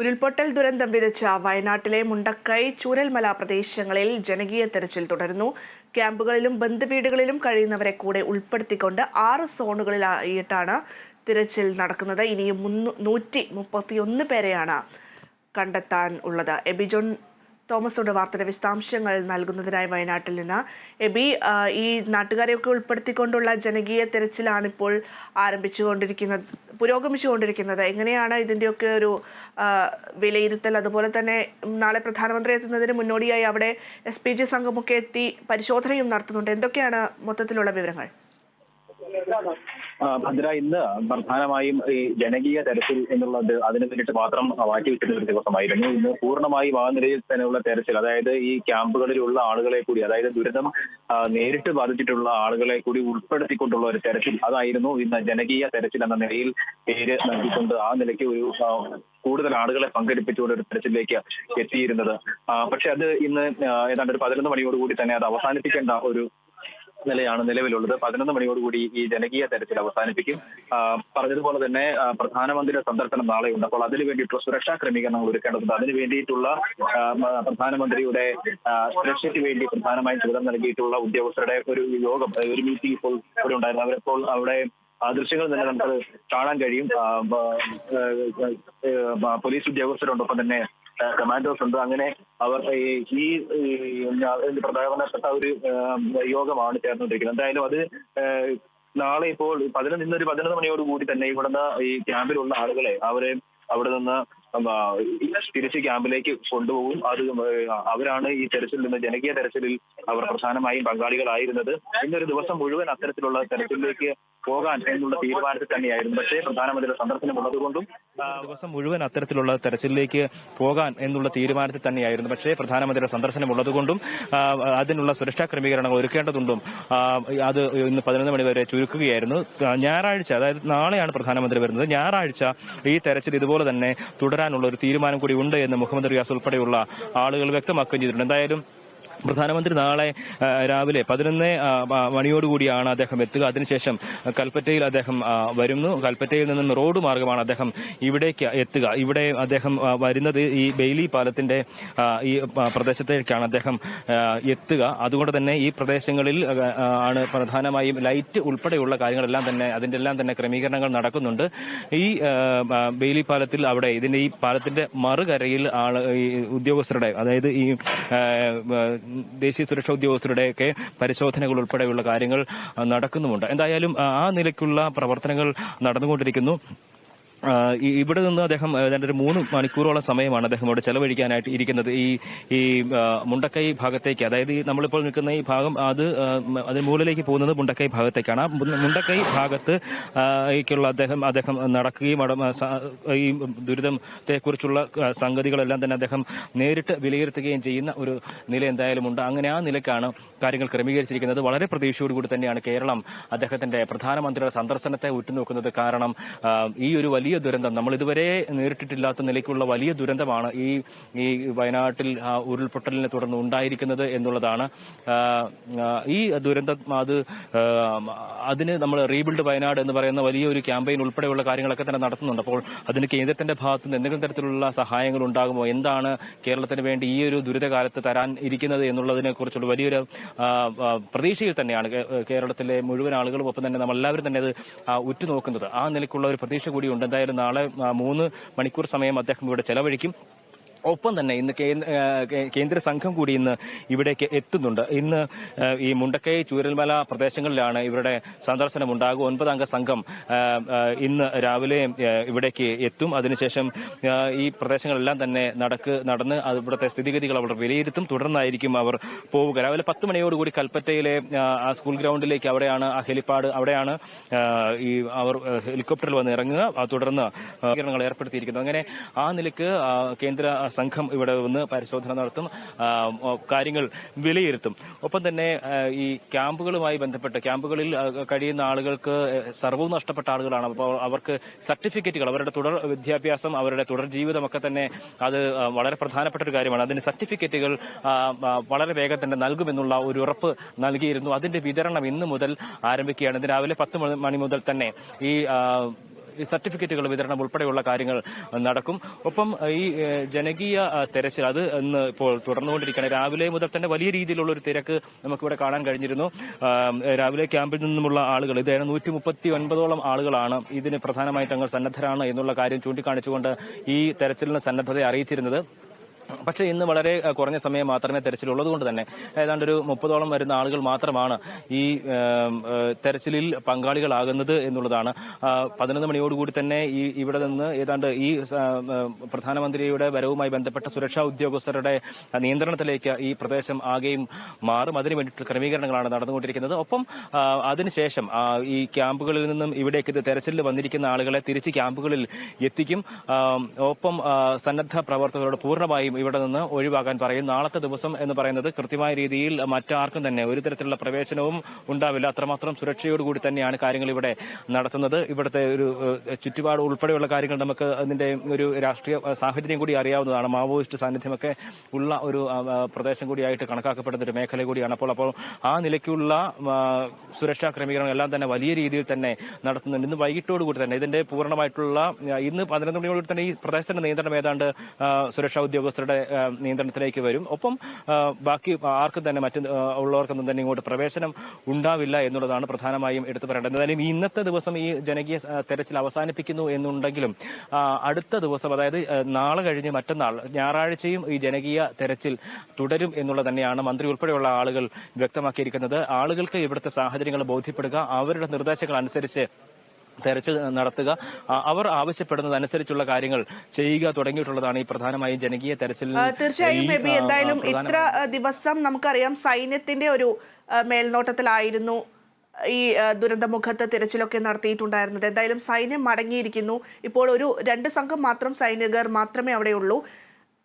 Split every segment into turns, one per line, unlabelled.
ഉരുൾപൊട്ടൽ ദുരന്തം വിതച്ച വയനാട്ടിലെ മുണ്ടക്കൈ ചൂരൽമല പ്രദേശങ്ങളിൽ ജനകീയ തെരച്ചിൽ തുടരുന്നു. ക്യാമ്പുകളിലും ബന്ധുവീടുകളിലും കഴിയുന്നവരെ കൂടെ ഉൾപ്പെടുത്തിക്കൊണ്ട് ആറ് സോണുകളിലായിട്ടാണ് തിരച്ചിൽ നടക്കുന്നത്. ഇനിയും മുന്നൂ നൂറ്റി മുപ്പത്തിയൊന്ന് പേരെയാണ് കണ്ടെത്താൻ ഉള്ളത്. എബിജോൺ തോമസോട് വാർത്തയുടെ വിശദാംശങ്ങൾ നൽകുന്നതിനായി വയനാട്ടിൽ നിന്ന്. എബി ഈ നാട്ടുകാരെയൊക്കെ ഉൾപ്പെടുത്തിക്കൊണ്ടുള്ള ജനകീയ തെരച്ചിലാണ് ഇപ്പോൾ ആരംഭിച്ചുകൊണ്ടിരിക്കുന്നത് പുരോഗമിച്ചുകൊണ്ടിരിക്കുന്നത്. എങ്ങനെയാണ് ഇതിന്റെയൊക്കെ ഒരു വിലയിരുത്തൽ? അതുപോലെ തന്നെ നാളെ പ്രധാനമന്ത്രി എത്തുന്നതിന് മുന്നോടിയായി അവിടെ എസ് പി ജി സംഘമൊക്കെ എത്തി പരിശോധനയും നടത്തുന്നുണ്ട്. എന്തൊക്കെയാണ് മൊത്തത്തിലുള്ള വിവരങ്ങൾ?
ഭദ്ര ഇന്ന് പ്രധാനമായും ഈ ജനകീയ തെരച്ചിൽ എന്നുള്ളത് അതിനു വേണ്ടിയിട്ട് മാത്രം മാറ്റിവെച്ചിരുന്ന ഒരു ദിവസമായിരുന്നു. ഇന്ന് പൂർണമായും ആ നിലയിൽ തന്നെയുള്ള തെരച്ചിൽ അതായത് ഈ ക്യാമ്പുകളിലുള്ള ആളുകളെ കൂടി അതായത് ദുരിതം നേരിട്ട് ബാധിച്ചിട്ടുള്ള ആളുകളെ കൂടി ഉൾപ്പെടുത്തിക്കൊണ്ടുള്ള ഒരു തെരച്ചിൽ അതായിരുന്നു ഇന്ന് ജനകീയ തെരച്ചിൽ എന്ന നിലയിൽ പേര് നൽകിക്കൊണ്ട് ആ നിലയ്ക്ക് ഒരു കൂടുതൽ ആളുകളെ പങ്കെടുപ്പിച്ചുകൊണ്ട് ഒരു തെരച്ചിലേക്ക് എത്തിയിരുന്നത്. പക്ഷെ അത് ഇന്ന് ഏതാണ്ട് ഒരു പതിനൊന്ന് മണിയോടുകൂടി തന്നെ അത് അവസാനിപ്പിക്കേണ്ട ഒരു നിലയാണ് നിലവിലുള്ളത്. പതിനൊന്ന് മണിയോടുകൂടി ഈ ജനകീയ തെരച്ചിൽ അവസാനിപ്പിക്കും. പറഞ്ഞതുപോലെ തന്നെ പ്രധാനമന്ത്രിയുടെ സന്ദർശനം നാളെയുണ്ട്. അപ്പോൾ അതിനു വേണ്ടിയിട്ടുള്ള സുരക്ഷാ ക്രമീകരണങ്ങൾ ഒരുക്കേണ്ടതുണ്ട്. അതിനു വേണ്ടിയിട്ടുള്ള ആ, മ- പ്രധാനമന്ത്രിയുടെ സുരക്ഷയ്ക്ക് വേണ്ടി പ്രധാനമായും ചുമതല നൽകിയിട്ടുള്ള ഉദ്യോഗസ്ഥരുടെ ഒരു യോഗം ഒരു മീറ്റിംഗ് ഇപ്പോൾ ഇവിടെ ഉണ്ടായിരുന്നു. അവരിപ്പോൾ അവിടെ ദൃശ്യങ്ങൾ തന്നെ നമുക്കത് കാണാൻ കഴിയും. പോലീസ് ഉദ്യോഗസ്ഥരോടൊപ്പം തന്നെ കമാൻഡോസ് ഉണ്ട്. അങ്ങനെ അവർ ഈ പ്രധാനപ്പെട്ട ഒരു യോഗമാണ് ചേർന്നുകൊണ്ടിരിക്കുന്നത്. എന്തായാലും അത് നാളെ ഇപ്പോൾ പതിനൊന്ന് ഇന്നൊരു പതിനൊന്ന് മണിയോട് കൂടി തന്നെ ഇവിടുന്ന് ഈ ക്യാമ്പിലുള്ള ആളുകളെ അവരെ അവിടെ നിന്ന് തിരിച്ച് ക്യാമ്പിലേക്ക് കൊണ്ടുപോകും. അത് അവരാണ് ഈ തെരച്ചിൽ നിന്ന് ജനകീയ തെരച്ചിലിൽ അവർ പ്രധാനമായും പങ്കാളികളായിരുന്നത്. ഇന്നൊരു ദിവസം മുഴുവൻ അത്തരത്തിലുള്ള തെരച്ചിലിലേക്ക് പോകാൻ എന്നുള്ള തീരുമാനത്തിൽ തന്നെയായിരുന്നു. പക്ഷേ പ്രധാനമന്ത്രിയുടെ സന്ദർശനം ഉള്ളതുകൊണ്ടും
ദിവസം മുഴുവൻ അത്തരത്തിലുള്ള തെരച്ചിലിലേക്ക് പോകാൻ എന്നുള്ള തീരുമാനത്തിൽ തന്നെയായിരുന്നു. പക്ഷേ പ്രധാനമന്ത്രിയുടെ സന്ദർശനം ഉള്ളതുകൊണ്ടും അതിനുള്ള സുരക്ഷാ ക്രമീകരണങ്ങൾ ഒരുക്കേണ്ടതുണ്ടും അത് ഇന്ന് പതിനൊന്ന് മണി വരെ ചുരുക്കുകയായിരുന്നു. ഞായറാഴ്ച അതായത് നാളെയാണ് പ്രധാനമന്ത്രി വരുന്നത്. ഞായറാഴ്ച ഈ തെരച്ചിൽ ഇതുപോലെ തന്നെ തുടരാനുള്ള ഒരു തീരുമാനം കൂടി ഉണ്ട് എന്ന് മുഹമ്മദ് റിയാസ് ഉൾപ്പെടെയുള്ള ആളുകൾ വ്യക്തമാക്കുകയും ചെയ്തിട്ടുണ്ട്. എന്തായാലും പ്രധാനമന്ത്രി നാളെ രാവിലെ പതിനൊന്ന് മണിയോട് കൂടിയാണ് മണിയോടുകൂടിയാണ് അദ്ദേഹം എത്തുക. അതിനുശേഷം കൽപ്പറ്റയിൽ അദ്ദേഹം വരുന്നു. കൽപ്പറ്റയിൽ നിന്നും റോഡ് മാർഗമാണ് അദ്ദേഹം ഇവിടേക്ക് എത്തുക. ഇവിടെ അദ്ദേഹം വരുന്നത് ഈ ബെയിലി പാലത്തിന്റെ ഈ പ്രദേശത്തേക്കാണ് അദ്ദേഹം എത്തുക. അതുകൊണ്ട് തന്നെ ഈ പ്രദേശങ്ങളിൽ ആണ് പ്രധാനമായും ലൈറ്റ് ഉൾപ്പെടെയുള്ള കാര്യങ്ങളെല്ലാം തന്നെ അതിന്റെ എല്ലാം തന്നെ ക്രമീകരണങ്ങൾ നടക്കുന്നുണ്ട്. ഈ ബെയിലി പാലത്തിൽ അവിടെ ഇതിന്റെ ഈ പാലത്തിന്റെ മറുകരയിൽ ഈ ഉദ്യോഗസ്ഥരുടെ അതായത് ഈ ദേശീയ സുരക്ഷാ ഉദ്യോഗസ്ഥരുടെയൊക്കെ പരിശോധനകൾ ഉൾപ്പെടെയുള്ള കാര്യങ്ങൾ നടക്കുന്നുമുണ്ട്. എന്തായാലും ആ, നിലയ്ക്കുള്ള പ്രവർത്തനങ്ങൾ നടന്നുകൊണ്ടിരിക്കുന്നു. ഇവിടെ നിന്ന് അദ്ദേഹം ഏതാണ്ട് ഒരു മൂന്ന് മണിക്കൂറോളം സമയമാണ് അദ്ദേഹം അവിടെ ചെലവഴിക്കാനായിട്ട് ഇരിക്കുന്നത്. ഈ ഈ മുണ്ടക്കൈ ഭാഗത്തേക്ക് അതായത് നമ്മളിപ്പോൾ നിൽക്കുന്ന ഈ ഭാഗം അത് അതിന് മുകളിലേക്ക് പോകുന്നത് മുണ്ടക്കൈ ഭാഗത്തേക്കാണ്. ആ മുണ്ടക്കൈ ഭാഗത്ത് േക്കുള്ള അദ്ദേഹം അദ്ദേഹം നടക്കുകയും ഈ ദുരിതത്തെക്കുറിച്ചുള്ള സംഗതികളെല്ലാം തന്നെ അദ്ദേഹം നേരിട്ട് വിലയിരുത്തുകയും ചെയ്യുന്ന ഒരു നില എന്തായാലും ഉണ്ട്. അങ്ങനെ ആ നിലക്കാണ് കാര്യങ്ങൾ ക്രമീകരിച്ചിരിക്കുന്നത്. വളരെ പ്രതീക്ഷയോടുകൂടി തന്നെയാണ് കേരളം അദ്ദേഹത്തിന്റെ പ്രധാനമന്ത്രിയുടെ സന്ദർശനത്തെ ഉറ്റുനോക്കുന്നത്. കാരണം ഈ ഒരു വലിയ ദുരന്തം. നമ്മൾ ഇതുവരെ നേരിട്ടിട്ടില്ലാത്ത നിലയ്ക്കുള്ള വലിയ ദുരന്തമാണ് ഈ ഈ വയനാട്ടിൽ ഉരുൾപൊട്ടലിനെ തുടർന്ന് ഉണ്ടായിരിക്കുന്നത് എന്നുള്ളതാണ്. ഈ ദുരന്തം അത് അതിന് നമ്മൾ റീബിൽഡ് വയനാട് എന്ന് പറയുന്ന വലിയൊരു ക്യാമ്പയിൻ ഉൾപ്പെടെയുള്ള കാര്യങ്ങളൊക്കെ തന്നെ നടത്തുന്നുണ്ട്. അപ്പോൾ അതിന് കേന്ദ്രത്തിന്റെ ഭാഗത്ത് നിന്ന് എന്തെങ്കിലും തരത്തിലുള്ള സഹായങ്ങൾ ഉണ്ടാകുമോ? എന്താണ് കേരളത്തിന് വേണ്ടി ഈ ഒരു ദുരിതകാലത്ത് തരാൻ ഇരിക്കുന്നത് എന്നുള്ളതിനെ കുറിച്ചുള്ള വലിയൊരു പ്രതീക്ഷയിൽ തന്നെയാണ് കേരളത്തിലെ മുഴുവൻ ആളുകളും ഒപ്പം തന്നെ നമ്മൾ എല്ലാവരും തന്നെ അത് ഉറ്റുനോക്കുന്നത്. ആ നിലയ്ക്കുള്ള ഒരു പ്രതീക്ഷ കൂടിയുണ്ട്. എന്തായാലും നാളെ മൂന്ന് മണിക്കൂർ സമയം അദ്ദേഹം ഇവിടെ ചെലവഴിക്കും. ഒപ്പം തന്നെ ഇന്ന് കേന്ദ്ര സംഘം കൂടി ഇന്ന് ഇവിടേക്ക് എത്തുന്നുണ്ട്. ഇന്ന് ഈ മുണ്ടക്കൈ ചൂരൽമല പ്രദേശങ്ങളിലാണ് ഇവരുടെ സന്ദർശനം ഉണ്ടാകും ഒൻപതംഗ സംഘം ഇന്ന് രാവിലെ ഇവിടേക്ക് എത്തും. അതിനുശേഷം ഈ പ്രദേശങ്ങളെല്ലാം തന്നെ നടക്ക് നടന്ന് അവിടുത്തെ സ്ഥിതിഗതികൾ അവർ വിലയിരുത്തും. തുടർന്നായിരിക്കും അവർ പോവുക. രാവിലെ പത്ത് മണിയോടുകൂടി കൽപ്പറ്റയിലെ ആ, സ്കൂൾ ഗ്രൗണ്ടിലേക്ക് അവിടെയാണ് ആ ഹെലിപ്പാഡ് അവിടെയാണ് ഈ അവർ ഹെലികോപ്റ്ററിൽ വന്ന് ഇറങ്ങുക. തുടർന്ന് ഏർപ്പെടുത്തിയിരിക്കുന്നത് അങ്ങനെ ആ നിലയ്ക്ക് കേന്ദ്ര സംഘം ഇവിടെ വന്ന് പരിശോധന നടത്തും കാര്യങ്ങൾ വിലയിരുത്തും. ഒപ്പം തന്നെ ഈ ക്യാമ്പുകളുമായി ബന്ധപ്പെട്ട് ക്യാമ്പുകളിൽ കഴിയുന്ന ആളുകൾക്ക് സർവവും നഷ്ടപ്പെട്ട ആളുകളാണ്. അപ്പോൾ അവർക്ക് സർട്ടിഫിക്കറ്റുകൾ അവരുടെ തുടർ വിദ്യാഭ്യാസം അവരുടെ തുടർ ജീവിതമൊക്കെ തന്നെ അത് വളരെ പ്രധാനപ്പെട്ട ഒരു കാര്യമാണ്. അതിന് സർട്ടിഫിക്കറ്റുകൾ വളരെ വേഗം തന്നെ നൽകുമെന്നുള്ള ഒരു ഉറപ്പ് നൽകിയിരുന്നു. അതിന്റെ വിതരണം ഇന്ന് മുതൽ ആരംഭിക്കുകയാണ്. ഇന്ന് രാവിലെ പത്ത് മണി മുതൽ തന്നെ ഈ സർട്ടിഫിക്കറ്റുകൾ വിതരണം ഉൾപ്പെടെയുള്ള കാര്യങ്ങൾ നടക്കും. ഒപ്പം ഈ ജനകീയ തെരച്ചിൽ അത് ഇന്ന് ഇപ്പോൾ തുടർന്നുകൊണ്ടിരിക്കുകയാണ്. രാവിലെ മുതൽ തന്നെ വലിയ രീതിയിലുള്ള ഒരു തിരക്ക് നമുക്കിവിടെ കാണാൻ കഴിഞ്ഞിരുന്നു. രാവിലെ ക്യാമ്പിൽ നിന്നുമുള്ള ആളുകൾ ഇതായത് നൂറ്റി മുപ്പത്തി ഒൻപതോളം ആളുകളാണ് ഇതിന് പ്രധാനമായി തങ്ങൾ സന്നദ്ധരാണ് എന്നുള്ള കാര്യം ചൂണ്ടിക്കാണിച്ചുകൊണ്ട് ഈ തെരച്ചിലിന് സന്നദ്ധത അറിയിച്ചിരുന്നത്. പക്ഷേ ഇന്ന് വളരെ കുറഞ്ഞ സമയം മാത്രമേ തെരച്ചിലുള്ളത് കൊണ്ട് തന്നെ ഏതാണ്ട് ഒരു മുപ്പതോളം വരുന്ന ആളുകൾ മാത്രമാണ് ഈ തെരച്ചിലിൽ പങ്കാളികളാകുന്നത് എന്നുള്ളതാണ്. പതിനൊന്ന് മണിയോടുകൂടി തന്നെ ഈ ഇവിടെ നിന്ന് ഏതാണ്ട് ഈ പ്രധാനമന്ത്രിയുടെ വരവുമായി ബന്ധപ്പെട്ട സുരക്ഷാ ഉദ്യോഗസ്ഥരുടെ നിയന്ത്രണത്തിലേക്ക് ഈ പ്രദേശം ആകെയും മാറും. അതിനു വേണ്ടിയിട്ടുള്ള ക്രമീകരണങ്ങളാണ് നടന്നുകൊണ്ടിരിക്കുന്നത്. ഒപ്പം അതിനുശേഷം ഈ ക്യാമ്പുകളിൽ നിന്നും ഇവിടേക്ക് ഇത് തെരച്ചിലിൽ വന്നിരിക്കുന്ന ആളുകളെ തിരിച്ച് ക്യാമ്പുകളിൽ എത്തിക്കും. ഒപ്പം സന്നദ്ധ പ്രവർത്തകരോട് പൂർണമായും ഇവിടെ നിന്ന് ഒഴിവാക്കാൻ പറയും. നാളത്തെ ദിവസം എന്ന് പറയുന്നത് കൃത്യമായ രീതിയിൽ മറ്റാർക്കും തന്നെ ഒരു തരത്തിലുള്ള പ്രവേശനവും ഉണ്ടാവില്ല. അത്രമാത്രം സുരക്ഷയോടുകൂടി തന്നെയാണ് കാര്യങ്ങൾ ഇവിടെ നടത്തുന്നത്. ഇവിടുത്തെ ഒരു ചുറ്റുപാട് ഉൾപ്പെടെയുള്ള കാര്യങ്ങൾ നമുക്ക് അതിന്റെ ഒരു രാഷ്ട്രീയ സാഹചര്യം കൂടി അറിയാവുന്നതാണ്. മാവോയിസ്റ്റ് സാന്നിധ്യമൊക്കെ ഉള്ള ഒരു പ്രദേശം കൂടിയായിട്ട് കണക്കാക്കപ്പെടുന്ന ഒരു മേഖല കൂടിയാണ്. അപ്പോൾ അപ്പോൾ ആ നിലയ്ക്കുള്ള സുരക്ഷാ ക്രമീകരണം എല്ലാം തന്നെ വലിയ രീതിയിൽ തന്നെ നടത്തുന്നുണ്ട്. ഇന്ന് വൈകിട്ടോടുകൂടി തന്നെ ഇതിന്റെ പൂർണമായിട്ടുള്ള ഇന്ന് പതിനൊന്ന് മണിയോടുകൂടി തന്നെ ഈ പ്രദേശത്തിന്റെ നിയന്ത്രണം ഏതാണ്ട് സുരക്ഷാ ഉദ്യോഗസ്ഥരുടെ ആ, നിയന്ത്രണത്തിലേക്ക് വരും. ഒപ്പം ബാക്കി ആർക്കും തന്നെ മറ്റ് ഉള്ളവർക്കൊന്നും തന്നെ ഇങ്ങോട്ട് പ്രവേശനം ഉണ്ടാവില്ല എന്നുള്ളതാണ് പ്രധാനമായും എടുത്തു പറയേണ്ടത്. എന്തായാലും ഇന്നത്തെ ദിവസം ഈ ജനകീയ തെരച്ചിൽ അവസാനിപ്പിക്കുന്നു എന്നുണ്ടെങ്കിലും അടുത്ത ദിവസം അതായത് നാളെ കഴിഞ്ഞ് മറ്റന്നാൾ ഞായറാഴ്ചയും ഈ ജനകീയ തെരച്ചിൽ തുടരും എന്നുള്ളത് തന്നെയാണ് മന്ത്രി ഉൾപ്പെടെയുള്ള ആളുകൾ വ്യക്തമാക്കിയിരിക്കുന്നത്. ആളുകൾക്ക് ഇവിടുത്തെ സാഹചര്യങ്ങൾ ബോധ്യപ്പെടുക അവരുടെ നിർദ്ദേശങ്ങൾ അനുസരിച്ച് തെരച്ചിൽ നടത്തുക. അവർ ആവശ്യപ്പെടുന്നതനുസരിച്ചുള്ള കാര്യങ്ങൾ ചെയ്യുക തുടങ്ങിയിട്ടുള്ളതാണ് ഈ പ്രധാനമായും ജനകീയ തെരച്ചിൽ
തീർച്ചയായും ബേബി എന്തായാലും ഇത്ര ദിവസം നമുക്കറിയാം സൈന്യത്തിന്റെ ഒരു മേൽനോട്ടത്തിലായിരുന്നു ഈ ദുരന്തമുഖത്ത് തിരച്ചിലൊക്കെ നടത്തിയിട്ടുണ്ടായിരുന്നത്. എന്തായാലും സൈന്യം മടങ്ങിയിരിക്കുന്നു. ഇപ്പോൾ ഒരു രണ്ട് സംഘം മാത്രം സൈനികർ മാത്രമേ അവിടെയുള്ളൂ.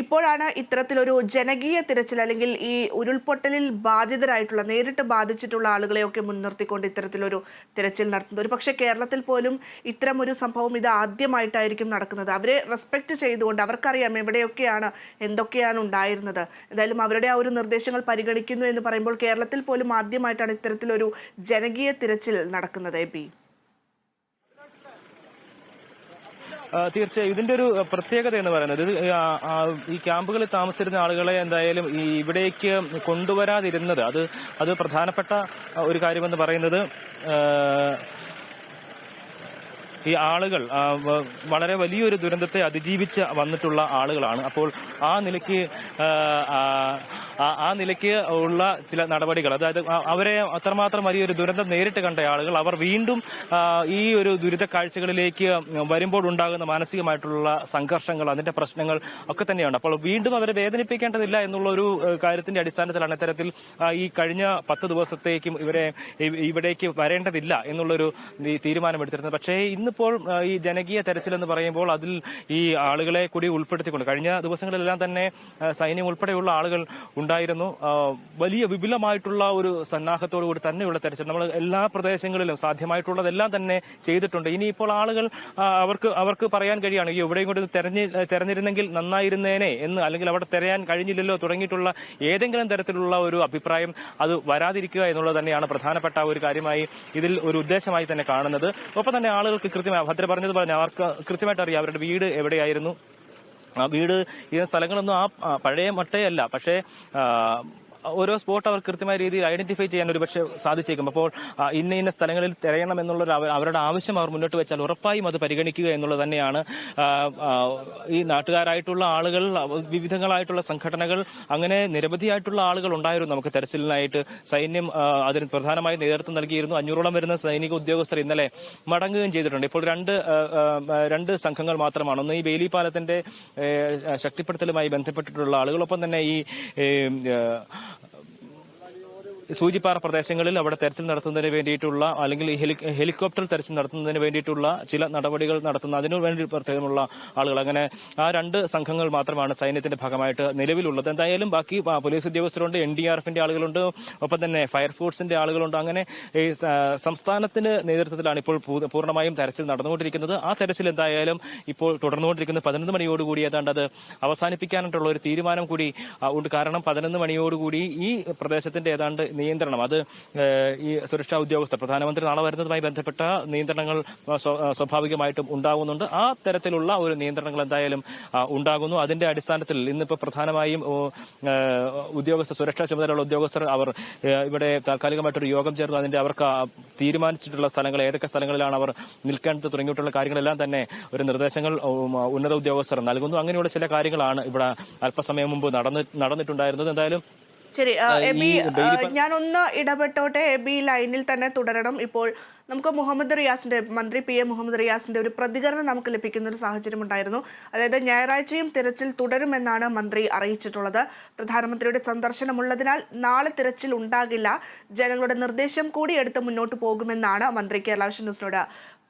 ഇപ്പോഴാണ് ഇത്തരത്തിലൊരു ജനകീയ തിരച്ചിൽ അല്ലെങ്കിൽ ഈ ഉരുൾപൊട്ടലിൽ ബാധിതരായിട്ടുള്ള നേരിട്ട് ബാധിച്ചിട്ടുള്ള ആളുകളെയൊക്കെ മുൻനിർത്തിക്കൊണ്ട് ഇത്തരത്തിലൊരു തിരച്ചിൽ നടത്തുന്നത്. ഒരു പക്ഷേ കേരളത്തിൽ പോലും ഇത്തരം ഒരു സംഭവം ഇത് ആദ്യമായിട്ടായിരിക്കും നടക്കുന്നത്. അവരെ റെസ്പെക്ട് ചെയ്തുകൊണ്ട് അവർക്കറിയാം എവിടെയൊക്കെയാണ് എന്തൊക്കെയാണ് ഉണ്ടായിരുന്നത്. എന്തായാലും അവരുടെ ആ ഒരു നിർദ്ദേശങ്ങൾ പരിഗണിക്കുന്നു എന്ന് പറയുമ്പോൾ കേരളത്തിൽ പോലും ആദ്യമായിട്ടാണ് ഇത്തരത്തിലൊരു ജനകീയ തിരച്ചിൽ നടക്കുന്നത് എബി
ആ, തീർച്ചയായും. ഇതിന്റെ ഒരു പ്രത്യേകത എന്ന് പറയുന്നത് ഇത് ഈ ക്യാമ്പുകളിൽ താമസിച്ചിരുന്ന ആളുകളെ എന്തായാലും ഈ ഇവിടേക്ക് കൊണ്ടുവരാതിരുന്നത് അത് അത് പ്രധാനപ്പെട്ട ഒരു കാര്യമെന്ന് പറയുന്നത് ഈ ആളുകൾ വളരെ വലിയൊരു ദുരന്തത്തെ അതിജീവിച്ച് വന്നിട്ടുള്ള ആളുകളാണ്. അപ്പോൾ ആ നിലയ്ക്ക് ആ, നിലയ്ക്ക് ഉള്ള ചില നടപടികൾ അതായത് അവരെ അത്രമാത്രം വലിയൊരു ദുരന്തം നേരിട്ട് കണ്ട ആളുകൾ അവർ വീണ്ടും ഈ ഒരു ദുരിത കാഴ്ചകളിലേക്ക് വരുമ്പോൾ ഉണ്ടാകുന്ന മാനസികമായിട്ടുള്ള സംഘർഷങ്ങൾ അതിന്റെ പ്രശ്നങ്ങൾ ഒക്കെ തന്നെയാണ്. അപ്പോൾ വീണ്ടും അവരെ വേദനിപ്പിക്കേണ്ടതില്ല എന്നുള്ള ഒരു കാര്യത്തിന്റെ അടിസ്ഥാനത്തിലാണ് ഇത്തരത്തിൽ ഈ കഴിഞ്ഞ പത്ത് ദിവസത്തേക്കും ഇവരെ ഇവിടേക്ക് വരേണ്ടതില്ല എന്നുള്ളൊരു തീരുമാനമെടുത്തിരുന്നത്. പക്ഷേ ഇന്നിപ്പോൾ ഈ ജനകീയ തെരച്ചിൽ എന്ന് പറയുമ്പോൾ അതിൽ ഈ ആളുകളെ കൂടി ഉൾപ്പെടുത്തിക്കൊണ്ട് കഴിഞ്ഞ ദിവസങ്ങളിലെല്ലാം തന്നെ സൈന്യം ഉൾപ്പെടെയുള്ള ആളുകൾ ഉണ്ടായിരുന്നു. വലിയ വിപുലമായിട്ടുള്ള ഒരു സന്നാഹത്തോടു കൂടി തന്നെയുള്ള തെരച്ചിൽ നമ്മൾ എല്ലാ പ്രദേശങ്ങളിലും സാധ്യമായിട്ടുള്ളതെല്ലാം തന്നെ ചെയ്തിട്ടുണ്ട്. ഇനിയിപ്പോൾ ആളുകൾ അവർക്ക് അവർക്ക് പറയാൻ കഴിയാണ് ഈ എവിടെയും കൂടി തെരഞ്ഞ് തെരഞ്ഞിരുന്നെങ്കിൽ നന്നായിരുന്നേനെ എന്ന് അല്ലെങ്കിൽ അവിടെ തെരയാൻ കഴിഞ്ഞില്ലല്ലോ തുടങ്ങിയിട്ടുള്ള ഏതെങ്കിലും തരത്തിലുള്ള ഒരു അഭിപ്രായം അത് വരാതിരിക്കുക എന്നുള്ളത് തന്നെയാണ് പ്രധാനപ്പെട്ട ഒരു കാര്യമായി ഇതിൽ ഒരു ഉദ്ദേശമായി തന്നെ കാണുന്നത്. ഒപ്പം തന്നെ ആളുകൾക്ക് കൃത്യമായി ഭദ്ര പറഞ്ഞത് പറഞ്ഞു അവർക്ക് കൃത്യമായിട്ട് അറിയാം അവരുടെ വീട് എവിടെയായിരുന്നു. ആ വീട് ഈ സ്ഥലങ്ങളൊന്നും ആ പഴയ മട്ടയല്ല. പക്ഷേ ഓരോ സ്പോട്ട് അവർ കൃത്യമായ രീതിയിൽ ഐഡന്റിഫൈ ചെയ്യാൻ ഒരു പക്ഷേ സാധിച്ചേക്കും. അപ്പോൾ ഇന്ന ഇന്ന സ്ഥലങ്ങളിൽ തിരയണം എന്നുള്ള അവരുടെ ആവശ്യം അവർ മുന്നോട്ട് വെച്ചാൽ ഉറപ്പായും അത് പരിഗണിക്കുക എന്നുള്ളത് തന്നെയാണ് ഈ നാട്ടുകാരായിട്ടുള്ള ആളുകൾ വിവിധങ്ങളായിട്ടുള്ള സംഘടനകൾ അങ്ങനെ നിരവധിയായിട്ടുള്ള ആളുകൾ ഉണ്ടായിരുന്നു നമുക്ക് തെരച്ചിലിനായിട്ട്. സൈന്യം അതിന് പ്രധാനമായി നേതൃത്വം നൽകിയിരുന്നു. അഞ്ഞൂറോളം വരുന്ന സൈനിക ഉദ്യോഗസ്ഥർ ഇന്നലെ മടങ്ങുകയും ചെയ്തിട്ടുണ്ട്. ഇപ്പോൾ രണ്ട് രണ്ട് സംഘങ്ങൾ മാത്രമാണ്. ഒന്ന് ഈ ബെയിലി പാലത്തിന്റെ ശക്തിപ്പെടുത്തലുമായി ബന്ധപ്പെട്ടിട്ടുള്ള ആളുകളൊപ്പം തന്നെ ഈ സൂചിപ്പാറ പ്രദേശങ്ങളിൽ അവിടെ തെരച്ചിൽ നടത്തുന്നതിന് വേണ്ടിയിട്ടുള്ള അല്ലെങ്കിൽ ഹെലികോപ്റ്റർ തെരച്ചിൽ നടത്തുന്നതിന് വേണ്ടിയിട്ടുള്ള ചില നടപടികൾ നടത്തുന്ന അതിനു വേണ്ടി പ്രത്യേകമുള്ള ആളുകൾ. അങ്ങനെ ആ രണ്ട് സംഘങ്ങൾ മാത്രമാണ് സൈന്യത്തിന്റെ ഭാഗമായിട്ട് നിലവിലുള്ളത്. എന്തായാലും ബാക്കി പോലീസ് ഉദ്യോഗസ്ഥരുണ്ട് എൻ ഡി ആർ എഫിന്റെ ആളുകളുണ്ട് ഒപ്പം തന്നെ ഫയർഫോഴ്സിന്റെ ആളുകളുണ്ട്. അങ്ങനെ ഈ സംസ്ഥാനത്തിന്റെ നേതൃത്വത്തിലാണ് ഇപ്പോൾ പൂർണമായും തെരച്ചിൽ നടന്നുകൊണ്ടിരിക്കുന്നത്. ആ തെരച്ചിൽ എന്തായാലും ഇപ്പോൾ തുടർന്നുകൊണ്ടിരിക്കുന്നത് പതിനൊന്ന് മണിയോടുകൂടി. ഏതാണ്ട് അത് അവസാനിപ്പിക്കാനായിട്ടുള്ള ഒരു തീരുമാനം കൂടി ഉണ്ട്. കാരണം പതിനൊന്ന് മണിയോടുകൂടി ഈ പ്രദേശത്തിന്റെ ഏതാണ്ട് നിയന്ത്രണം. അത് ഈ സുരക്ഷാ ഉദ്യോഗസ്ഥർ പ്രധാനമന്ത്രി നാളെ വരുന്നതുമായി ബന്ധപ്പെട്ട നിയന്ത്രണങ്ങൾ സ്വാഭാവികമായിട്ടും ഉണ്ടാകുന്നുണ്ട്. ആ തരത്തിലുള്ള ഒരു നിയന്ത്രണങ്ങൾ എന്തായാലും ഉണ്ടാകുന്നു. അതിന്റെ അടിസ്ഥാനത്തിൽ ഇന്നിപ്പോൾ പ്രധാനമായും ഉദ്യോഗസ്ഥ സുരക്ഷാ ചുമതലയുള്ള ഉദ്യോഗസ്ഥർ അവർ ഇവിടെ താൽക്കാലികമായിട്ടൊരു യോഗം ചേർന്നു. അതിന്റെ അവർക്ക് തീരുമാനിച്ചിട്ടുള്ള സ്ഥലങ്ങൾ ഏതൊക്കെ സ്ഥലങ്ങളിലാണ് അവർ നിൽക്കേണ്ടത് തുടങ്ങിയിട്ടുള്ള കാര്യങ്ങളെല്ലാം തന്നെ ഒരു നിർദ്ദേശങ്ങൾ ഉന്നത ഉദ്യോഗസ്ഥർ നൽകുന്നു. അങ്ങനെയുള്ള ചില കാര്യങ്ങളാണ് ഇവിടെ അല്പസമയം മുമ്പ് നടന്ന് നടന്നിട്ടുണ്ടായിരുന്നത്. എന്തായാലും
ശരി എബി ഞാനൊന്ന് ഇടപെട്ടോട്ടെ എബി ലൈനിൽ തന്നെ തുടരണം. ഇപ്പോൾ നമുക്ക് മുഹമ്മദ് റിയാസിന്റെ മന്ത്രി പി എ മുഹമ്മദ് റിയാസിന്റെ ഒരു പ്രതികരണം നമുക്ക് ലഭിക്കുന്ന ഒരു സാഹചര്യം ഉണ്ടായിരുന്നു. അതായത് ഞായറാഴ്ചയും തിരച്ചിൽ തുടരുമെന്നാണ് മന്ത്രി അറിയിച്ചിട്ടുള്ളത്. പ്രധാനമന്ത്രിയുടെ സന്ദർശനമുള്ളതിനാൽ നാളെ തിരച്ചിൽ ഉണ്ടാകില്ല. ജനങ്ങളുടെ നിർദ്ദേശം കൂടി എടുത്ത് മുന്നോട്ട് പോകുമെന്നാണ് മന്ത്രി കേരള ന്യൂസിനോട്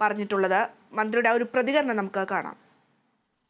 പറഞ്ഞിട്ടുള്ളത്. മന്ത്രിയുടെ ആ ഒരു പ്രതികരണം നമുക്ക് കാണാം.